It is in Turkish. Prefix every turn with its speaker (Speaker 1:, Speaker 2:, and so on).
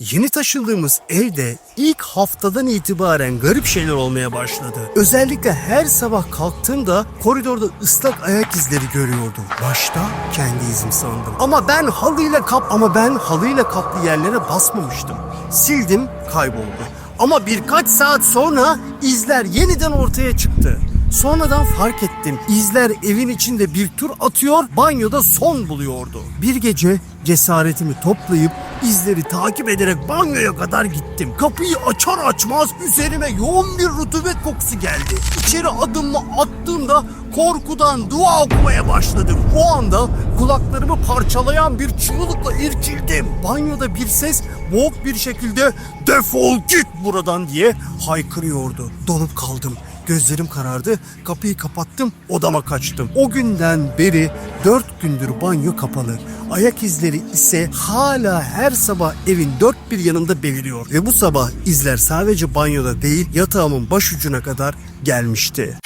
Speaker 1: Yeni taşındığımız evde ilk haftadan itibaren garip şeyler olmaya başladı. Özellikle her sabah kalktığımda koridorda ıslak ayak izleri görüyordum. Başta kendi izim sandım. Ama ben halıyla kap ama ben halıyla kaplı yerlere basmamıştım. Sildim, kayboldu. Ama birkaç saat sonra izler yeniden ortaya çıktı. Sonradan fark ettim. İzler evin içinde bir tur atıyor, banyoda son buluyordu. Bir gece cesaretimi toplayıp izleri takip ederek banyoya kadar gittim. Kapıyı açar açmaz üzerime yoğun bir rutubet kokusu geldi. İçeri adımımı attığımda korkudan dua okumaya başladım. O anda kulaklarımı parçalayan bir çığlıkla irkildim. Banyoda bir ses boğuk bir şekilde defol git buradan diye haykırıyordu. Donup kaldım. Gözlerim karardı, kapıyı kapattım, odama kaçtım. O günden beri dört gündür banyo kapalı. Ayak izleri ise hala her sabah evin dört bir yanında beliriyor. Ve bu sabah izler sadece banyoda değil yatağımın başucuna kadar gelmişti.